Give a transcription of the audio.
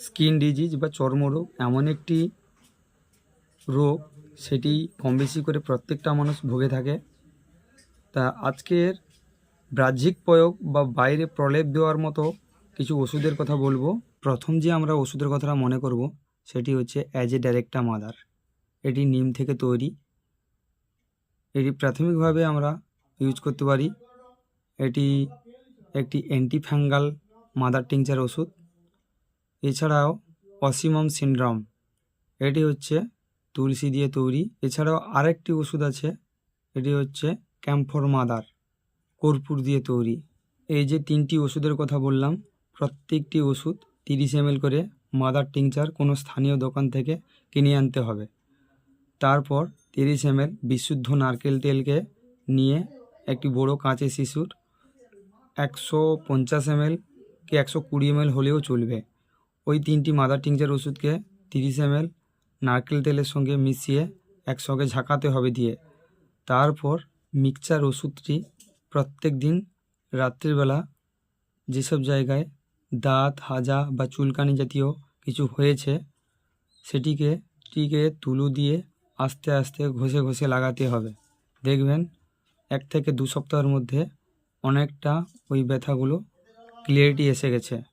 Skin disease বা চর্মরোগ এমন একটি রোগ, সেটি কম বেশি করে প্রত্যেকটা মানুষ ভুগে থাকে। তা আজকের বাহ্যিক প্রয়োগ বা বাইরে প্রলেপ দেওয়ার মতো কিছু ওষুধের কথা বলব। প্রথম যে আমরা ওষুধের কথাটা মনে করব, সেটি হচ্ছে অ্যাজ এ ডাইরেক্টা মাদার। এটি নিম থেকে তৈরি। এটি প্রাথমিকভাবে আমরা ইউজ করতে পারি। এটি একটি অ্যান্টিফ্যাঙ্গাল মাদার টিংচার ওষুধ। এছাড়াও অসিমম সিনড্রোম, এটি হচ্ছে তুলসী দিয়ে তৈরি। এছাড়াও আরেকটি ওষুধ আছে, এটি হচ্ছে ক্যাম্ফর মাদার, কর্পূর দিয়ে তৈরি। এই যে তিনটি ওষুধের কথা বললাম, প্রত্যেকটি ওষুধ তিরিশ এমএল করে মাদার টিংচার কোনো স্থানীয় দোকান থেকে কিনে আনতে হবে। তারপর তিরিশ এমএল বিশুদ্ধ নারকেল তেলকে নিয়ে একটি বড় কাঁচে শিশুর একশো পঞ্চাশ এমএল কি একশো কুড়ি এমএল হলেও চলবে। ওই তিনটি মাদার টিংচার ওষুধকে তিরিশ এমএল নারকেল তেলের সঙ্গে মিশিয়ে একসঙ্গে ঝাঁকাতে হবে দিয়ে। তারপর মিক্সচার ওষুধটি প্রত্যেক দিন রাত্রিবেলা যেসব জায়গায় দাঁত, হাজা বা চুলকানি জাতীয় কিছু হয়েছে, সেটিকে টিকে তুলো দিয়ে আস্তে আস্তে ঘষে ঘষে লাগাতে হবে। দেখবেন এক থেকে দু সপ্তাহের মধ্যে অনেকটা ওই ব্যথাগুলো ক্লিয়ারিটি এসে গেছে।